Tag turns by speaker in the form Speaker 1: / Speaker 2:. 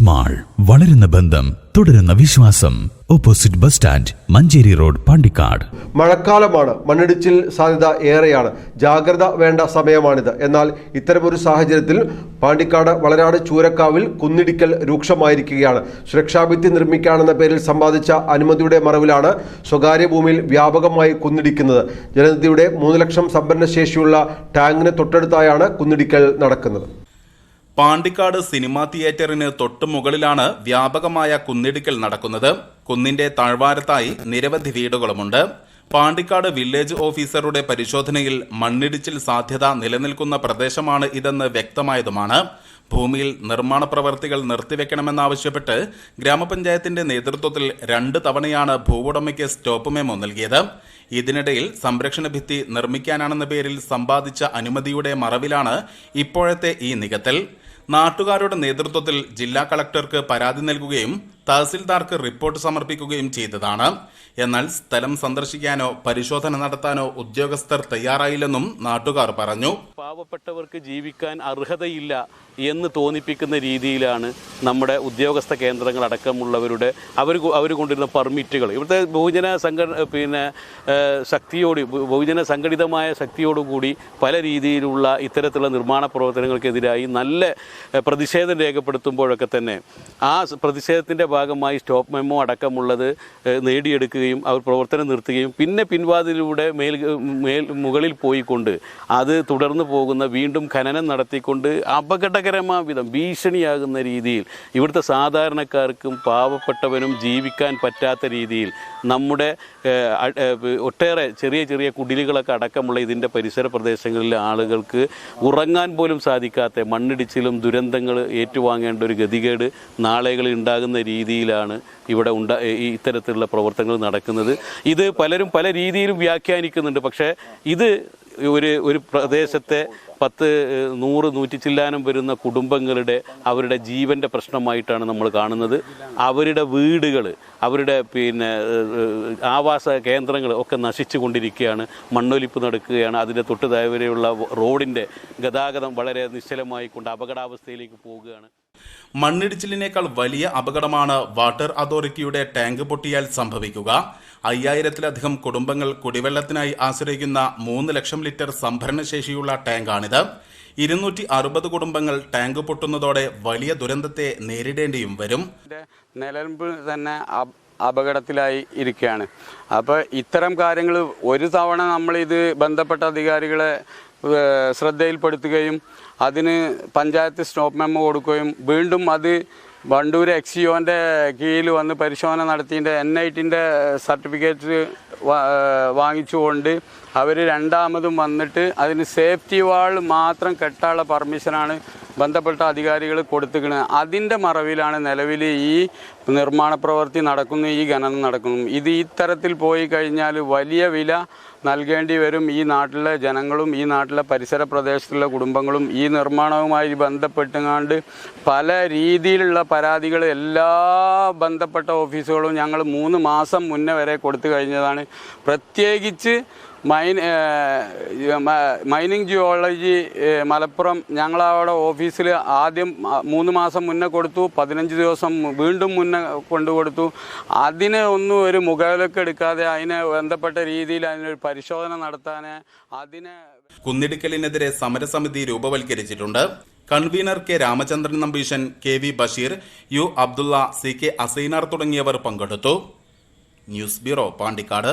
Speaker 1: Mall വളരുന്ന ബന്ധം തുടരുന്ന വിശ്വാസം. Opposite bus stand Manjeri road Pandikkad.
Speaker 2: മഴക്കാലമാണ്. മണ്ണിടിച്ചിൽ സാധ്യത ഏറെയാണ്. ജാഗ്രത വേണ്ട സമയമാണിത്. എന്നാൽ ഇത്തരമൊരു സാഹചര്യത്തിൽ പാണ്ടിക്കാട് വളരാട് ചൂരക്കാവിൽ കുന്നിടിക്കൽ രൂക്ഷമായിരിക്കുകയാണ്. സുരക്ഷാഭിത്തി നിർമ്മിക്കാനെന്ന പേരിൽ സമ്പാദിച്ച അനുമതിയുടെ മറവിലാണ് സ്വകാര്യ ഭൂമിയിൽ വ്യാപകമായി കുന്നിടിക്കുന്നത്. ജലനിധിയുടെ മൂന്ന് ലക്ഷം സംഭരണശേഷിയുള്ള ടാങ്കിന് തൊട്ടടുത്തായാണ് കുന്നിടിക്കൽ നടക്കുന്നത്.
Speaker 3: പാണ്ടിക്കാട് സിനിമാ തിയേറ്ററിന് തൊട്ടുമുകളിലാണ് വ്യാപകമായ കുന്നിടിക്കൽ നടക്കുന്നത്. കുന്നിന്റെ താഴ്വാരത്തായി നിരവധി വീടുകളുമുണ്ട്. പാണ്ടിക്കാട് വില്ലേജ് ഓഫീസറുടെ പരിശോധനയിൽ മണ്ണിടിച്ചിൽ സാധ്യത നിലനിൽക്കുന്ന പ്രദേശമാണ് ഇതെന്ന് വ്യക്തമായതുമാണ്. ഭൂമിയിൽ നിർമ്മാണ പ്രവർത്തികൾ നിർത്തിവെക്കണമെന്നാവശ്യപ്പെട്ട് ഗ്രാമപഞ്ചായത്തിന്റെ നേതൃത്വത്തിൽ രണ്ട് തവണയാണ് ഭൂവുടമയ്ക്ക് സ്റ്റോപ്പ് മെമ്മോ നൽകിയത്. ഇതിനിടയിൽ സംരക്ഷണ ഭിത്തി നിർമ്മിക്കാനാണെന്ന പേരിൽ സമ്പാദിച്ച അനുമതിയുടെ മറവിലാണ് ഇപ്പോഴത്തെ ഈ നികത്തൽ. നാട്ടുകാരുടെ നേതൃത്വത്തിൽ ജില്ലാ കളക്ടർക്ക് പരാതി നൽകുകയും തഹസിൽദാർക്ക് റിപ്പോർട്ട് സമർപ്പിക്കുകയും ചെയ്തതാണ്. എന്നാൽ സ്ഥലം സന്ദർശിക്കാനോ പരിശോധന നടത്താനോ ഉദ്യോഗസ്ഥർ തയ്യാറായില്ലെന്നും നാട്ടുകാർ പറഞ്ഞു.
Speaker 4: പാവപ്പെട്ടവർക്ക് ജീവിക്കാൻ അർഹതയില്ല എന്ന് തോന്നിപ്പിക്കുന്ന രീതിയിലാണ് നമ്മുടെ ഉദ്യോഗസ്ഥ കേന്ദ്രങ്ങൾ അടക്കമുള്ളവരുടെ അവർ അവർ കൊണ്ടിരുന്ന പെർമിറ്റുകൾ. ഇവിടുത്തെ ബഹുജന സംഘ പിന്നെ ശക്തിയോട് ബഹുജന സംഘടിതമായ ശക്തിയോടുകൂടി പല രീതിയിലുള്ള ഇത്തരത്തിലുള്ള നിർമ്മാണ പ്രവർത്തനങ്ങൾക്കെതിരായി നല്ല പ്രതിഷേധം രേഖപ്പെടുത്തുമ്പോഴൊക്കെ തന്നെ ആ പ്രതിഷേധത്തിന്റെ ഭാഗമായി സ്റ്റോപ്പ് മെമ്മോ അടക്കമുള്ളത് നേടിയെടുക്കുകയും അവർ പ്രവർത്തനം നിർത്തുകയും പിന്നെ പിൻവാതിലൂടെ മേൽ മേൽ മുകളിൽ പോയിക്കൊണ്ട് അത് തുടർന്ന് പോകുന്ന വീണ്ടും ഖനനം നടത്തിക്കൊണ്ട് അപകടകരമായ വിധം ഭീഷണിയാകുന്ന രീതിയിൽ ഇവിടുത്തെ സാധാരണക്കാർക്കും പാവപ്പെട്ടവനും ജീവിക്കാൻ പറ്റാത്ത രീതിയിൽ നമ്മുടെ ഒട്ടേറെ ചെറിയ ചെറിയ കുടിലുകളൊക്കെ അടക്കമുള്ള ഇതിന്റെ പരിസര പ്രദേശങ്ങളിലെ ആളുകൾക്ക് ഉറങ്ങാൻ പോലും സാധിക്കാത്ത മണ്ണിടിച്ചിലും ദുരന്തങ്ങൾ ഏറ്റുവാങ്ങേണ്ട ഒരു ഗതികേട് നാളെകളിൽ ഉണ്ടാകുന്ന രീതിയിലാണ് ഇവിടെ ഉണ്ട ഇത്തരത്തിലുള്ള പ്രവർത്തനങ്ങൾ നടക്കുന്നത്. ഇത് പലരും പല രീതിയിലും വ്യാഖ്യാനിക്കുന്നുണ്ട്. പക്ഷേ ഇത് ഒരു ഒരു പ്രദേശത്തെ പത്ത് നൂറ് നൂറ്റി ചില്ലാനം വരുന്ന കുടുംബങ്ങളുടെ അവരുടെ ജീവന്റെ പ്രശ്നമായിട്ടാണ് നമ്മൾ കാണുന്നത്. അവരുടെ വീടുകൾ അവരുടെ പിന്നെ ആവാസ കേന്ദ്രങ്ങൾ ഒക്കെ നശിച്ചു കൊണ്ടിരിക്കുകയാണ്. മണ്ണൊലിപ്പ് നടക്കുകയാണ്. അതിന്റെ തൊട്ട് താഴെയുള്ള റോഡിന്റെ ഗതാഗതം വളരെ നിശ്ചലമായി കൊണ്ട് അപകടാവസ്ഥയിലേക്ക് പോവുകയാണ്.
Speaker 3: മണ്ണിടിച്ചിലിനേക്കാൾ വലിയ അപകടമാണ് വാട്ടർ അതോറിറ്റിയുടെ ടാങ്ക് പൊട്ടിയാൽ സംഭവിക്കുക. അയ്യായിരത്തിലധികം കുടുംബങ്ങൾ കുടിവെള്ളത്തിനായി ആശ്രയിക്കുന്ന മൂന്ന് ലക്ഷം ലിറ്റർ സംഭരണശേഷിയുള്ള ടാങ്കാണിത്. ഇരുന്നൂറ്റി അറുപത് കുടുംബങ്ങൾ ടാങ്ക് പൊട്ടുന്നതോടെ വലിയ ദുരന്തത്തെ നേരിടേണ്ടിയും വരും.
Speaker 5: നിലമ്പ് തന്നെ അപകടത്തിലായി ഇരിക്കുകയാണ്. അപ്പോൾ ഇത്തരം കാര്യങ്ങൾ ഒരു തവണ നമ്മളിത് ബന്ധപ്പെട്ട അധികാരികളെ ശ്രദ്ധയിൽപ്പെടുത്തുകയും അതിന് പഞ്ചായത്ത് സ്റ്റോപ്പ് മെമ്മോ കൊടുക്കുകയും വീണ്ടും അത് വണ്ടൂർ എക്സിയോന്റെ കീഴിൽ വന്ന് പരിശോധന നടത്തിയതിന്റെ എൻ ഐ ടിന്റെ സർട്ടിഫിക്കറ്റ് വാങ്ങിച്ചുകൊണ്ട് അവർ രണ്ടാമതും വന്നിട്ട് അതിന് സേഫ്റ്റി വാൾ മാത്രം കെട്ടാനുള്ള പെർമിഷനാണ് ബന്ധപ്പെട്ട അധികാരികൾ കൊടുത്തിരിക്കുന്നത് അതിന്റെ മറവിലാണ് നിലവിൽ ഈ നിർമ്മാണ പ്രവൃത്തി നടക്കുന്നു ഈ ഖനനം നടക്കുന്നു. ഇത് ഈ തരത്തിൽ പോയി കഴിഞ്ഞാൽ വലിയ വില നൽകേണ്ടി വരും ഈ നാട്ടിലെ ജനങ്ങളും ഈ നാട്ടിലെ പരിസര പ്രദേശത്തുള്ള കുടുംബങ്ങളും. ഈ നിർമ്മാണവുമായി ബന്ധപ്പെട്ടുകൊണ്ട് പല രീതിയിലുള്ള പരാതികൾ എല്ലാ ബന്ധപ്പെട്ട ഓഫീസുകളും ഞങ്ങൾ മൂന്ന് മാസം മുന്നേ വരെ കൊടുത്തു കഴിഞ്ഞതാണ്. പ്രത്യേകിച്ച് മൈൻ മൈനിങ് ജിയോളജി മലപ്പുറം ഞങ്ങളവിടെ ഓഫീസിൽ ആദ്യം മൂന്ന് മാസം മുന്നേ കൊടുത്തു പതിനഞ്ച് ദിവസം വീണ്ടും മുന്നേ കൊണ്ടു കൊടുത്തു. അതിനെ ഒന്നും ഒരു മുഖവിലൊക്കെ എടുക്കാതെ അതിനെ ബന്ധപ്പെട്ട രീതിയിൽ അതിനൊരു പരിശോധന നടത്താൻ അതിനെ
Speaker 3: കുന്നിടിക്കലിനെതിരെ സമരസമിതി രൂപവൽക്കരിച്ചിട്ടുണ്ട്. Convener K Ramachandran Nambeesan K V Basheer U Abdulla C K Asainar തുടങ്ങിയവർ പങ്കെടുത്തു. News bureau Pandikkad.